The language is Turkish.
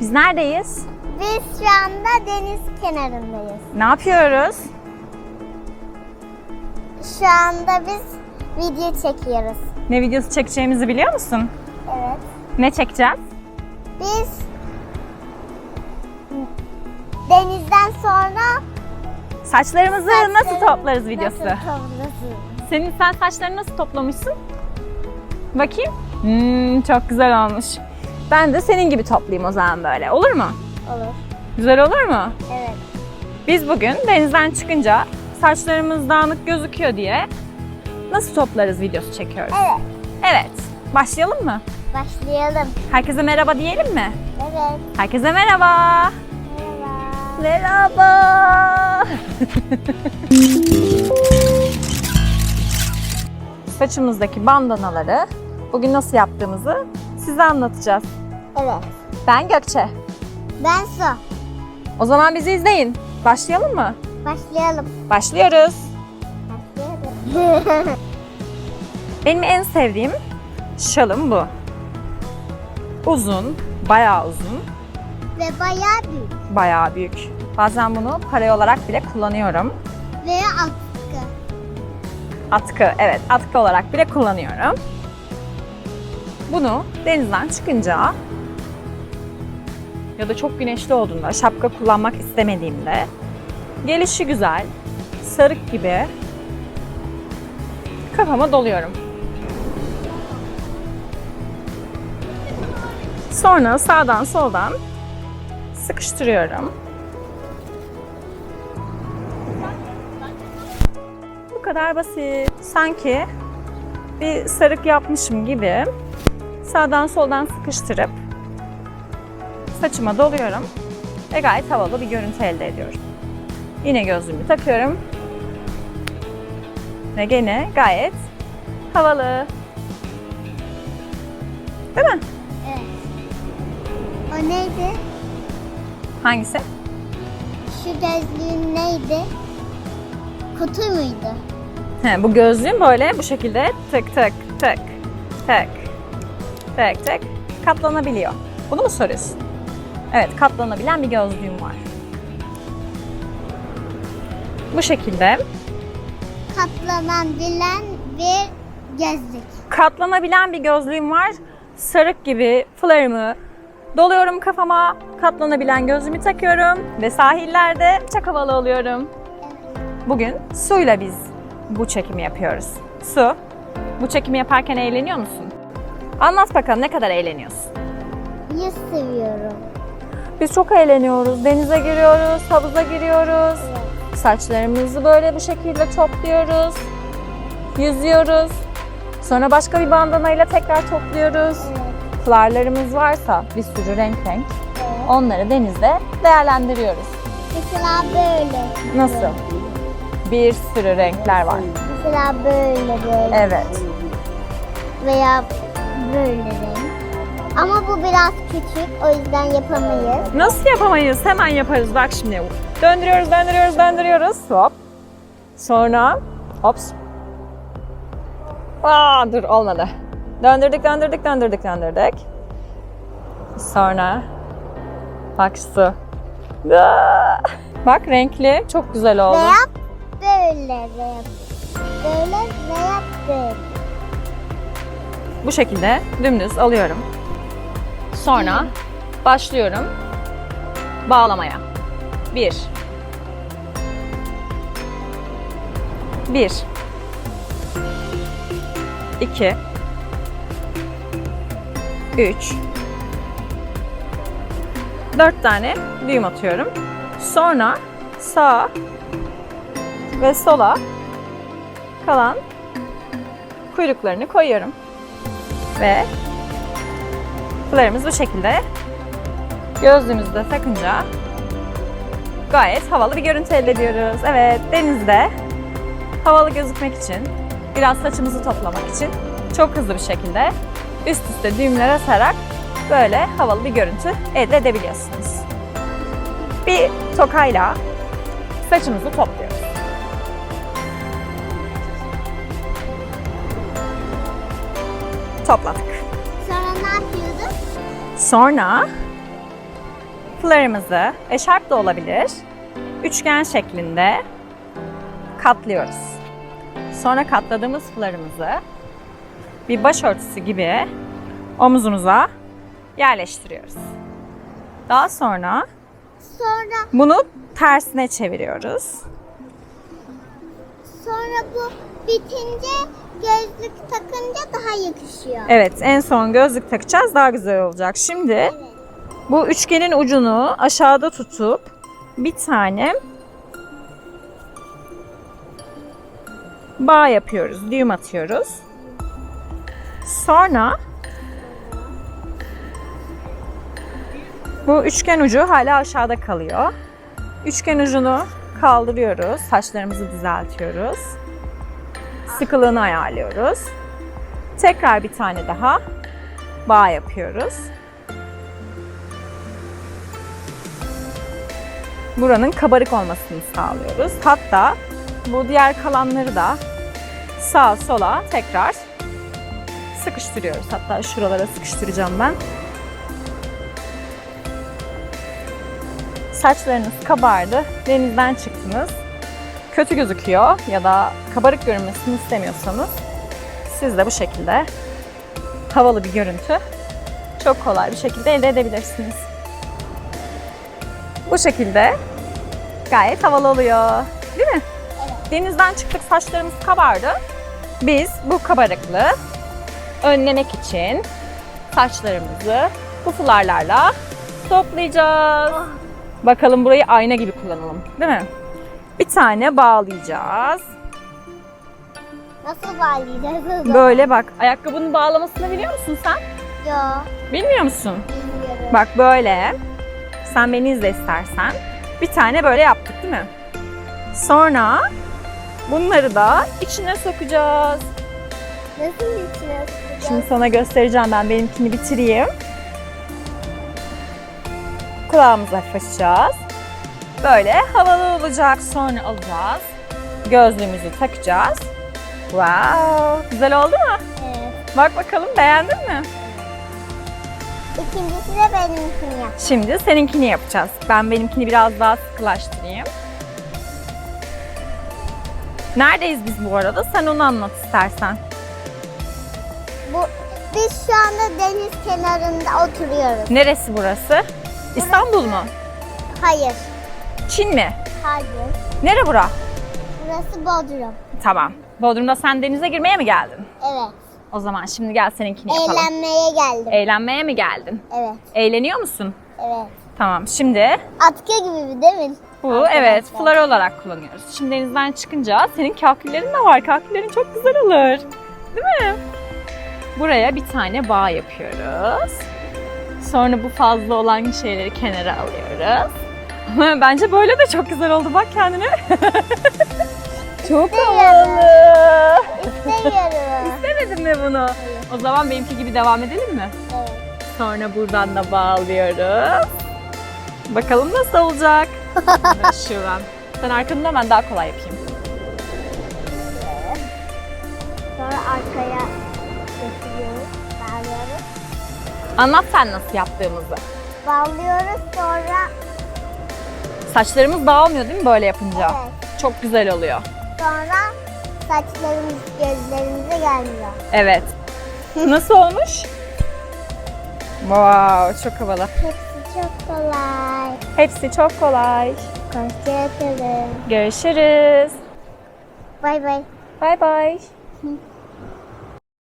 Biz neredeyiz? Biz şu anda deniz kenarındayız. Ne yapıyoruz? Şu anda biz video çekiyoruz. Ne videosu çekeceğimizi biliyor musun? Evet. Ne çekeceğiz? Biz denizden sonra Saçlarımızı nasıl saçları toplarız videosu. Nasıl toplarız? Senin sen saçlarını nasıl toplamışsın? Bakayım. Hmm, çok güzel olmuş. Ben de senin gibi toplayayım o zaman böyle. Olur mu? Olur. Güzel olur mu? Evet. Biz bugün denizden çıkınca saçlarımız dağınık gözüküyor diye nasıl toplarız videosu çekiyoruz. Evet. Evet. Başlayalım mı? Başlayalım. Herkese merhaba diyelim mi? Evet. Herkese merhaba. Merhaba. Merhaba. Saçımızdaki bandanaları bugün nasıl yaptığımızı size anlatacağız. Evet. Ben Gökçe. Ben Su. O zaman bizi izleyin. Başlayalım mı? Başlayalım. Başlıyoruz. Başlayalım. Benim en sevdiğim şalım bu. Uzun, bayağı uzun, Ve bayağı büyük. bayağı büyük. Bazen bunu para olarak bile kullanıyorum. Ve atkı. Atkı, evet atkı olarak bile kullanıyorum. Bunu denizden çıkınca ya da çok güneşli olduğunda, şapka kullanmak istemediğimde gelişi güzel, sarık gibi kafama doluyorum. Sonra sağdan soldan sıkıştırıyorum. Bu kadar basit. Sanki bir sarık yapmışım gibi sağdan soldan sıkıştırıp saçıma doluyorum ve gayet havalı bir görüntü elde ediyorum. Yine gözlüğümü takıyorum ve gene gayet havalı. Değil mi? Evet. O neydi? Hangisi? Şu gözlüğün neydi? Kutu muydu? He, bu gözlüğüm böyle bu şekilde tık tık tık tık tık tık katlanabiliyor. Bunu mu soruyorsun? Evet katlanabilen bir gözlüğüm var. Bu şekilde Katlanabilen bir gözlük. katlanabilen bir gözlüğüm var. Sarık gibi flarımı doluyorum kafama, katlanabilen gözlüğümü takıyorum ve sahillerde çok havalı oluyorum. Bugün suyla biz bu çekimi yapıyoruz. Su, bu çekimi yaparken eğleniyor musun? Anlat bakalım ne kadar eğleniyorsun? Yüz seviyorum. Biz çok eğleniyoruz. Denize giriyoruz, havuza giriyoruz. Saçlarımızı böyle bu şekilde topluyoruz. Yüzüyoruz. Sonra başka bir bandanayla tekrar topluyoruz. Evet. Flarlarımız varsa bir sürü renk renk evet. onları denizde değerlendiriyoruz. Mesela böyle. Nasıl? Bir sürü renkler var. Mesela böyle böyle. Evet. Veya böyle renk. Ama bu biraz küçük o yüzden yapamayız. Nasıl yapamayız? Hemen yaparız. Bak şimdi. Döndürüyoruz, döndürüyoruz, döndürüyoruz. Hop. Sonra hops. Aa, dur olmadı. Döndürdük, döndürdük, döndürdük, döndürdük. Sonra bak su. Aa! Bak renkli, çok güzel oldu. Veya böyle veya böyle veya böyle. Bu şekilde dümdüz alıyorum. Sonra başlıyorum bağlamaya. Bir. Bir. İki. Üç. Dört tane düğüm atıyorum. Sonra sağa ve sola kalan kuyruklarını koyuyorum. Ve flarımız bu şekilde gözlüğümüzü de takınca gayet havalı bir görüntü elde ediyoruz. Evet denizde havalı gözükmek için biraz saçımızı toplamak için çok hızlı bir şekilde üst üste düğümler atarak böyle havalı bir görüntü elde edebiliyorsunuz. Bir tokayla saçımızı topluyoruz. Topladık. Sonra Flarımızı, eşarp da olabilir, üçgen şeklinde katlıyoruz. Sonra katladığımız flarımızı bir başörtüsü gibi omuzumuza yerleştiriyoruz. Daha sonra Sonra bunu tersine çeviriyoruz. sonra bu bitince gözlük takınca daha yakışıyor. Evet, en son gözlük takacağız. Daha güzel olacak. Şimdi Evet. bu üçgenin ucunu aşağıda tutup bir tane bağ yapıyoruz. Düğüm atıyoruz. Sonra bu üçgen ucu hala aşağıda kalıyor. Üçgen ucunu kaldırıyoruz. Saçlarımızı düzeltiyoruz. Sıkılığını ayarlıyoruz. Tekrar bir tane daha bağ yapıyoruz. Buranın kabarık olmasını sağlıyoruz. Hatta bu diğer kalanları da sağa sola tekrar sıkıştırıyoruz. Hatta şuralara sıkıştıracağım ben. Saçlarınız kabardı, denizden çıktınız. Kötü gözüküyor ya da kabarık görünmesini istemiyorsanız siz de bu şekilde havalı bir görüntü çok kolay bir şekilde elde edebilirsiniz. Bu şekilde gayet havalı oluyor. Değil mi? Denizden çıktık saçlarımız kabardı. Biz bu kabarıklığı önlemek için saçlarımızı bu fularlarla toplayacağız. Bakalım burayı ayna gibi kullanalım. Değil mi? Bir tane bağlayacağız. Nasıl bağlayacağız? Böyle bak. Ayakkabının bağlamasını biliyor musun sen? Yo, Bilmiyor musun? bilmiyorum. Bak böyle. Sen beni izle istersen. Bir tane böyle yaptık değil mi? Sonra bunları da içine sokacağız. Nasıl içine sıkacağız? Şimdi sana göstereceğim ben benimkini bitireyim. Kulağımızı hafif açacağız. Böyle havalı olacak. Sonra alacağız. Gözlüğümüzü takacağız. Wow! Güzel oldu mu? Evet. Bak bakalım beğendin mi? İkincisi de benimkini yap. Şimdi seninkini yapacağız. Ben benimkini biraz daha sıkılaştırayım. Neredeyiz biz bu arada? Sen onu anlat istersen. Bu, biz şu anda deniz kenarında oturuyoruz. Neresi burası? İstanbul mu? Hayır, Çin mi? hayır. Nere bura? Burası Bodrum. Tamam. Bodrum'da sen denize girmeye mi geldin? Evet. O zaman şimdi gel seninkini yapalım. Eğlenmeye geldim. Eğlenmeye mi geldin? evet, Eğleniyor musun? evet. Tamam. Şimdi Atkı gibi değil mi? bu Arkadaşlar. evet fular olarak kullanıyoruz. Şimdi denizden çıkınca senin kaküllerin de var. Kaküllerin çok güzel olur. Değil mi? Buraya bir tane bağ yapıyoruz. Sonra bu fazla olan şeyleri kenara alıyoruz. Bence böyle de çok güzel oldu. Bak kendine. çok havalı. İstemiyorum. İstemedin mi bunu? O zaman benimki gibi devam edelim mi? evet. Sonra buradan da bağlıyoruz. Bakalım nasıl olacak? Şu an. Sen arkamda ben daha kolay yapayım. Sonra arkaya götürüyoruz, bağlıyoruz. Anlat sen nasıl yaptığımızı. Bağlıyoruz sonra Saçlarımız dağılmıyor değil mi böyle yapınca? evet. Çok güzel oluyor. Sonra saçlarımız gözlerimize gelmiyor. Evet. Nasıl olmuş? Wow, çok havalı. Hepsi çok kolay. Hepsi çok kolay. Hoşçakalın. Görüşürüz. Bay bay. Bay bay.